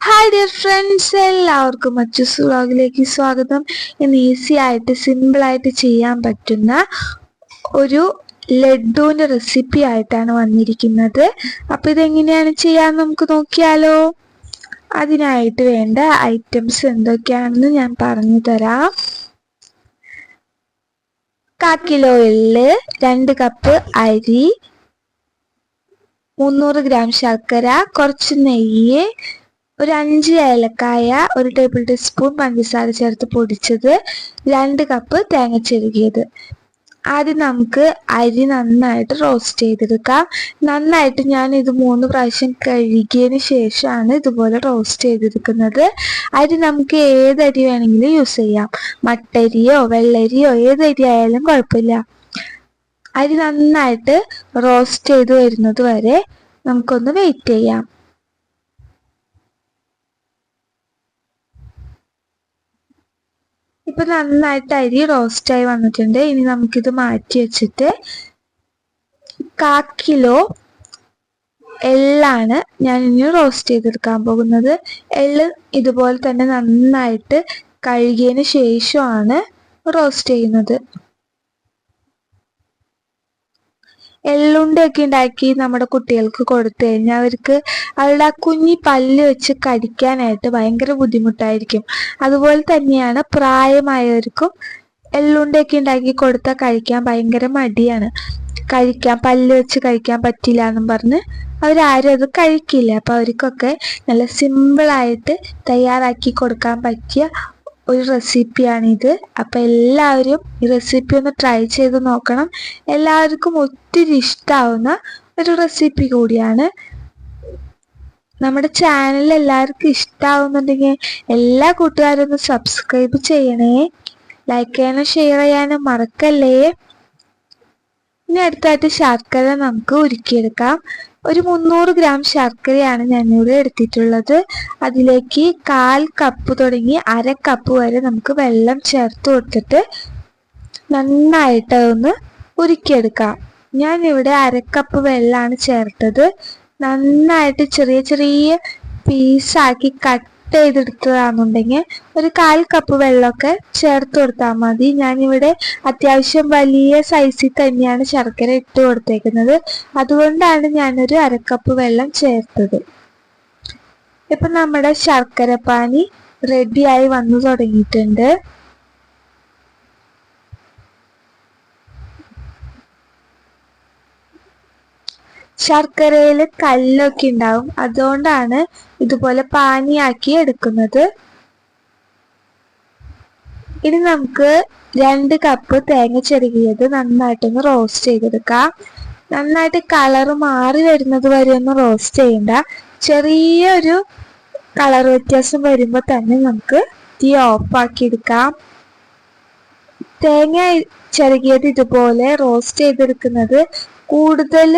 Hi dear friends എല്ലാവർക്കും മച്ചൂസ് വ്ളോഗിലേക്ക് സ്വാഗതം. ഇന്ന് ഈസി ആയിട്ട് സിമ്പിളായിട്ട് ചെയ്യാൻ പറ്റുന്ന ഒരു ലഡുവിന്റെ റെസിപ്പി ആയിട്ടാണ് വന്നിരിക്കുന്നത്. അപ്പോൾ ഇതെങ്ങനെയാണ് ചെയ്യാൻ നമുക്ക് നോക്കിയാലോ. അതിനായിട്ട് വേണ്ട ഐറ്റംസ് എന്തൊക്കെയാണെന്ന് ഞാൻ പറഞ്ഞു തരാം. കാ കിലോ എള്ള് രണ്ട് കപ്പ് അരി മുന്നൂറ് ഗ്രാം ശർക്കര കുറച്ച് നെയ്യ് ഒരു അഞ്ച് ഏലക്കായ ഒരു ടേബിൾ ടീസ്പൂൺ പഞ്ചസാര ചേർത്ത് പൊടിച്ചത് രണ്ട് കപ്പ് തേങ്ങ ചെരുകിയത് ആദ്യം നമുക്ക് അരി നന്നായിട്ട് റോസ്റ്റ് ചെയ്തെടുക്കാം. നന്നായിട്ട് ഞാൻ ഇത് മൂന്ന് പ്രാവശ്യം കഴുകിയതിന് ശേഷമാണ് ഇതുപോലെ റോസ്റ്റ് ചെയ്തെടുക്കുന്നത്. അരി നമുക്ക് ഏത് അരി വേണമെങ്കിലും യൂസ് ചെയ്യാം. മട്ടരിയോ വെള്ളരിയോ ഏത് ആയാലും കുഴപ്പമില്ല. അരി നന്നായിട്ട് റോസ്റ്റ് ചെയ്ത് വരുന്നത് വരെ നമുക്കൊന്ന് വെയിറ്റ് ചെയ്യാം. ഇപ്പൊ നന്നായിട്ട് അരി റോസ്റ്റായി വന്നിട്ടുണ്ട്. ഇനി നമുക്കിത് മാറ്റി വെച്ചിട്ട് കാ കിലോ എള്ളാണ് ഞാൻ ഇനി റോസ്റ്റ് ചെയ്തെടുക്കാൻ പോകുന്നത്. എള്ള് ഇതുപോലെ തന്നെ നന്നായിട്ട് കഴുകിയതിന് ശേഷമാണ് റോസ്റ്റ് ചെയ്യുന്നത്. എള്ളുണ്ടയൊക്കെ ഉണ്ടാക്കി നമ്മുടെ കുട്ടികൾക്ക് കൊടുത്തു കഴിഞ്ഞാൽ അവർക്ക് അവരുടെ ആ കുഞ്ഞി പല്ല് വെച്ച് കടിക്കാനായിട്ട് ഭയങ്കര ബുദ്ധിമുട്ടായിരിക്കും. അതുപോലെ തന്നെയാണ് പ്രായമായവർക്കും എള്ളുണ്ടയൊക്കെ ഉണ്ടാക്കി കൊടുത്താൽ കഴിക്കാൻ ഭയങ്കര മടിയാണ്. കഴിക്കാൻ പല്ല് വെച്ച് കഴിക്കാൻ പറ്റില്ല എന്നും പറഞ്ഞ് അവരാരും അത് കഴിക്കില്ല. അപ്പൊ അവർക്കൊക്കെ നല്ല സിമ്പിളായിട്ട് തയ്യാറാക്കി കൊടുക്കാൻ പറ്റിയ ഒരു റെസിപ്പിയാണിത് അപ്പം എല്ലാവരും ഈ റെസിപ്പി ഒന്ന് ട്രൈ ചെയ്ത് നോക്കണം. എല്ലാവർക്കും ഒത്തിരി ഇഷ്ടാവുന്ന ഒരു റെസിപ്പി കൂടിയാണ്. നമ്മുടെ ചാനൽ എല്ലാവർക്കും ഇഷ്ടമാവുന്നുണ്ടെങ്കിൽ എല്ലാ കൂട്ടുകാരും ഒന്ന് സബ്സ്ക്രൈബ് ചെയ്യണേ. ലൈക്ക് ചെയ്യാനും ഷെയർ ചെയ്യാനും മറക്കല്ലേ. ഇനി അടുത്തായിട്ട് ശർക്കര നമുക്ക് ഉരുക്കിയെടുക്കാം. ഒരു മുന്നൂറ് ഗ്രാം ശർക്കരയാണ് ഞാനിവിടെ എടുത്തിട്ടുള്ളത്. അതിലേക്ക് കാൽ കപ്പ് തുടങ്ങി അര കപ്പ് വരെ നമുക്ക് വെള്ളം ചേർത്ത് കൊടുത്തിട്ട് നന്നായിട്ട് ഒന്ന് ഉരുക്കിയെടുക്കാം. ഞാനിവിടെ അരക്കപ്പ് വെള്ളമാണ് ചേർത്തത്. നന്നായിട്ട് ചെറിയ ചെറിയ പീസാക്കി കട്ട് ചെയ്തെടുത്തതാണെന്നുണ്ടെങ്കിൽ ഒരു കാൽ കപ്പ് വെള്ളമൊക്കെ ചേർത്ത് കൊടുത്താൽ മതി. ഞാനിവിടെ അത്യാവശ്യം വലിയ സൈസിൽ തന്നെയാണ് ശർക്കര ഇട്ട് കൊടുത്തേക്കുന്നത്. അതുകൊണ്ടാണ് ഞാനൊരു അരക്കപ്പ് വെള്ളം ചേർത്തത്. ഇപ്പം നമ്മുടെ ശർക്കര പാനി റെഡിയായി വന്നു തുടങ്ങിയിട്ടുണ്ട്. ശർക്കരയിൽ കല്ലൊക്കെ ഉണ്ടാവും. അതുകൊണ്ടാണ് ഇതുപോലെ പാനിയാക്കി എടുക്കുന്നത്. ഇനി നമുക്ക് രണ്ട് കപ്പ് തേങ്ങ ചെറുകിയത് നന്നായിട്ടൊന്ന് റോസ്റ്റ് ചെയ്തെടുക്കാം. നന്നായിട്ട് കളർ മാറി വരുന്നത് വരെ ഒന്ന് റോസ്റ്റ് ചെയ്യണ്ട. ചെറിയൊരു കളർ വ്യത്യാസം വരുമ്പോൾ തന്നെ നമുക്ക് തീ ഓഫാക്കി എടുക്കാം. തേങ്ങ ചെറുകിയത് ഇതുപോലെ റോസ്റ്റ് ചെയ്തെടുക്കുന്നത് കൂടുതൽ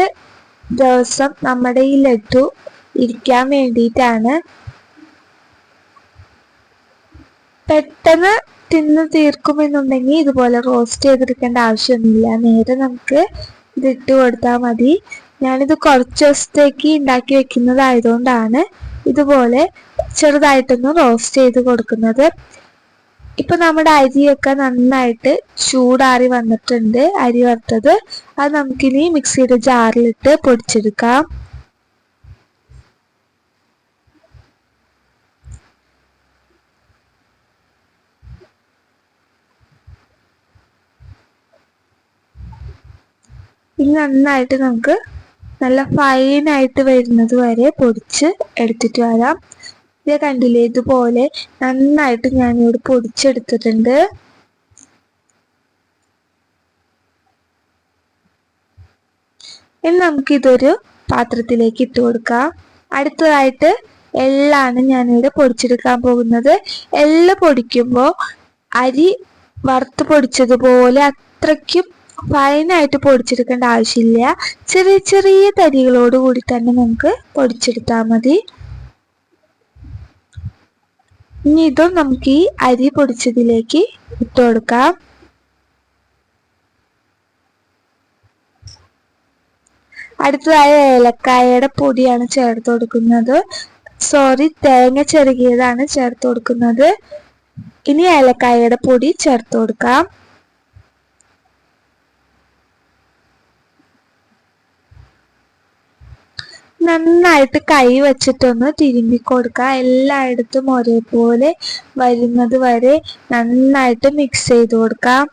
ദിവസം നമ്മുടെ ഈ ലഡു ഇരിക്കാൻ വേണ്ടിയിട്ടാണ്. പെട്ടെന്ന് തിന്ന് തീർക്കുമെന്നുണ്ടെങ്കിൽ ഇതുപോലെ റോസ്റ്റ് ചെയ്തെടുക്കേണ്ട ആവശ്യമൊന്നുമില്ല. നേരെ നമുക്ക് ഇതിട്ട് കൊടുത്താൽ മതി. ഞാനിത് കുറച്ച് ദിവസത്തേക്ക് ഉണ്ടാക്കി വെക്കുന്നതായതുകൊണ്ടാണ് ഇതുപോലെ ചെറുതായിട്ടൊന്ന് റോസ്റ്റ് ചെയ്ത് കൊടുക്കുന്നത്. ഇപ്പൊ നമ്മുടെ അരിയൊക്കെ നന്നായിട്ട് ചൂടാറി വന്നിട്ടുണ്ട് അരി വറുത്തത്. അത് നമുക്കിനി മിക്സിയുടെ ജാറിലിട്ട് പൊടിച്ചെടുക്കാം. ഇനി നന്നായിട്ട് നമുക്ക് നല്ല ഫൈനായിട്ട് വരുന്നത് വരെ പൊടിച്ച് എടുത്തിട്ട് വരാം. ഇത് കണ്ടില്ലേ? ഇതുപോലെ നന്നായിട്ട് ഞാൻ ഞാനിവിടെ പൊടിച്ചെടുത്തിട്ടുണ്ട്. ഇനി നമുക്ക് ഇതൊരു പാത്രത്തിലേക്ക് ഇട്ട് കൊടുക്കാം. അടുത്തതായിട്ട് എള്ളാണ് ഞാനിവിടെ പൊടിച്ചെടുക്കാൻ പോകുന്നത്. എല്ല പൊടിക്കുമ്പോൾ അരി വറുത്ത് പൊടിച്ചതുപോലെ അത്രയ്ക്കും ഫൈനായിട്ട് പൊടിച്ചെടുക്കേണ്ട ആവശ്യമില്ല. ചെറിയ ചെറിയ തരികളോട് കൂടി തന്നെ നമുക്ക് പൊടിച്ചെടുത്താൽ മതി. ഇനി ഇതും നമുക്ക് ഈ അരി പൊടിച്ചതിലേക്ക് ഇട്ട് കൊടുക്കാം. അടുത്തതായ ഏലക്കായയുടെ പൊടിയാണ് ചേർത്ത് കൊടുക്കുന്നത്. സോറി തേങ്ങ ചെറുകിയതാണ് ചേർത്ത് കൊടുക്കുന്നത്. ഇനി ഏലക്കായയുടെ പൊടി ചേർത്ത് കൊടുക്കാം. നന്നായിട്ട് കൈ വെച്ചിട്ടൊന്ന് തിരുമ്പി കൊടുക്കുക. എല്ലായിടത്തും ഒരേപോലെ വരുന്നത് വരെ നന്നായിട്ട് മിക്സ് ചെയ്ത് കൊടുക്കാം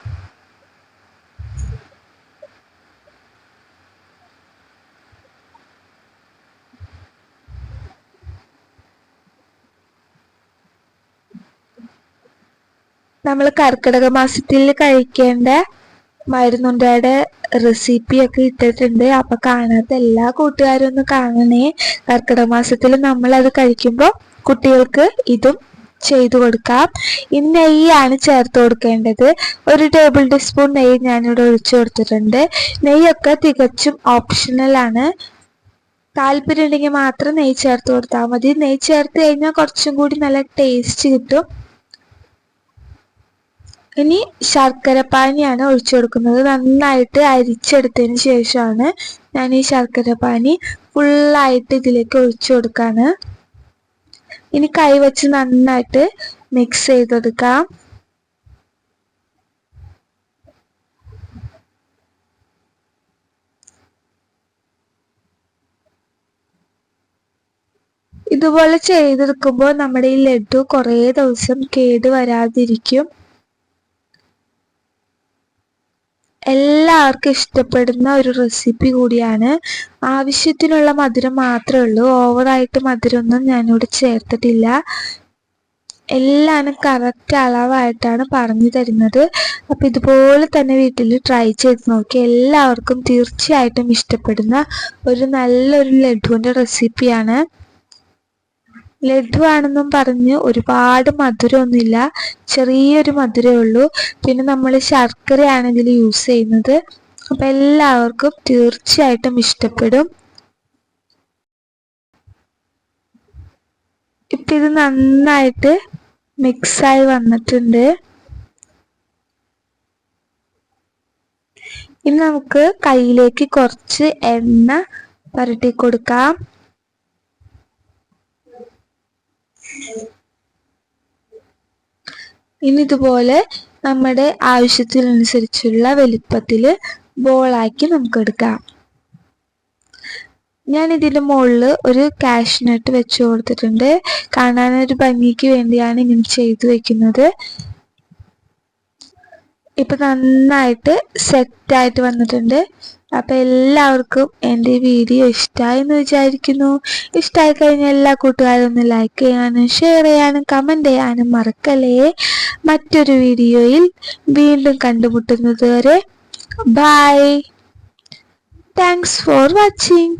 നമ്മൾ കർക്കിടക മാസത്തിൽ കഴിക്കേണ്ട മരുന്നുണ്ടയുടെ റെസിപ്പിയൊക്കെ ഇട്ടിട്ടുണ്ട്. അപ്പൊ കാണാത്ത എല്ലാ കൂട്ടുകാരും ഒന്ന് കാണണേ. കർക്കിടക മാസത്തിൽ നമ്മൾ അത് കഴിക്കുമ്പോൾ കുട്ടികൾക്ക് ഇതും ചെയ്തു കൊടുക്കാം. ഇനി നെയ്യാണ് ചേർത്ത് കൊടുക്കേണ്ടത്. ഒരു ടേബിൾ ടീസ്പൂൺ നെയ്യ് ഞാനിവിടെ ഒഴിച്ചു കൊടുത്തിട്ടുണ്ട്. നെയ്യൊക്കെ തികച്ചും ഓപ്ഷണൽ ആണ്. താല്പര്യം ഉണ്ടെങ്കിൽ മാത്രം നെയ്യ് ചേർത്ത് കൊടുത്താൽ മതി. നെയ്യ് ചേർത്ത് കഴിഞ്ഞാൽ കുറച്ചും കൂടി നല്ല ടേസ്റ്റ് കിട്ടും. ഇനി ശർക്കര പാനിയാണ് ഒഴിച്ചു കൊടുക്കുന്നത് നന്നായിട്ട് അരിച്ചെടുത്തതിന് ശേഷമാണ് ഞാൻ ഈ ശർക്കര പാനി ഫുള്ളായിട്ട് ഇതിലേക്ക് ഒഴിച്ചു കൊടുക്കാണ് ഇനി കൈ വെച്ച് നന്നായിട്ട് മിക്സ് ചെയ്തെടുക്കാം. ഇതുപോലെ ചെയ്തെടുക്കുമ്പോൾ നമ്മുടെ ഈ ലഡു കുറേ ദിവസം കേട് എല്ലാവർക്കും ഇഷ്ടപ്പെടുന്ന ഒരു റെസിപ്പി കൂടിയാണ്. ആവശ്യത്തിനുള്ള മധുരം മാത്രമേ ഉള്ളൂ. ഓവറായിട്ട് മധുരമൊന്നും ഞാനിവിടെ ചേർത്തിട്ടില്ല. എല്ലാം കറക്റ്റ് അളവായിട്ടാണ് പറഞ്ഞു തരുന്നത്. അപ്പം ഇതുപോലെ തന്നെ വീട്ടിൽ ട്രൈ ചെയ്ത് നോക്കി. എല്ലാവർക്കും തീർച്ചയായിട്ടും ഇഷ്ടപ്പെടുന്ന ഒരു നല്ലൊരു ലഡുവിന്റെ റെസിപ്പിയാണ് ലഡു ആണെന്നും പറഞ്ഞ് ഒരുപാട് മധുരമൊന്നുമില്ല. ചെറിയൊരു മധുരമേ ഉള്ളൂ. പിന്നെ നമ്മൾ ശർക്കരയാണ് ഇതിൽ യൂസ് ചെയ്യുന്നത് അപ്പം എല്ലാവർക്കും തീർച്ചയായിട്ടും ഇഷ്ടപ്പെടും. ഇപ്പം ഇത് നന്നായിട്ട് മിക്സായി വന്നിട്ടുണ്ട്. ഇനി നമുക്ക് കയ്യിലേക്ക് കുറച്ച് എണ്ണ പരട്ടി കൊടുക്കാം. ഇനി ഇതുപോലെ നമ്മുടെ ആവശ്യത്തിനനുസരിച്ചുള്ള വലിപ്പത്തിൽ ബോളാക്കി നമുക്ക് എടുക്കാം ഞാൻ ഇതിന്റെ മുകളിൽ ഒരു കാഷ്നട്ട് വെച്ച് കൊടുത്തിട്ടുണ്ട്. കാണാനൊരു ഭംഗിക്ക് വേണ്ടിയാണ് ഇങ്ങനെ ചെയ്തു വെക്കുന്നത്. ഇപ്പൊ നന്നായിട്ട് സെറ്റായിട്ട് വന്നിട്ടുണ്ട്. അപ്പൊ എല്ലാവർക്കും എന്റെ വീഡിയോ ഇഷ്ടമായി എന്ന് വിചാരിക്കുന്നു. ഇഷ്ടമായി കഴിഞ്ഞാൽ എല്ലാ കൂട്ടുകാരും ഒന്ന് ലൈക്ക് ചെയ്യാനും ഷെയർ ചെയ്യാനും കമന്റ് ചെയ്യാനും മറക്കല്ലേ. മറ്റൊരു വീഡിയോയിൽ വീണ്ടും കണ്ടുമുട്ടുന്നത് വരെ ബൈ താങ്ക്സ് ഫോർ വാച്ചിങ്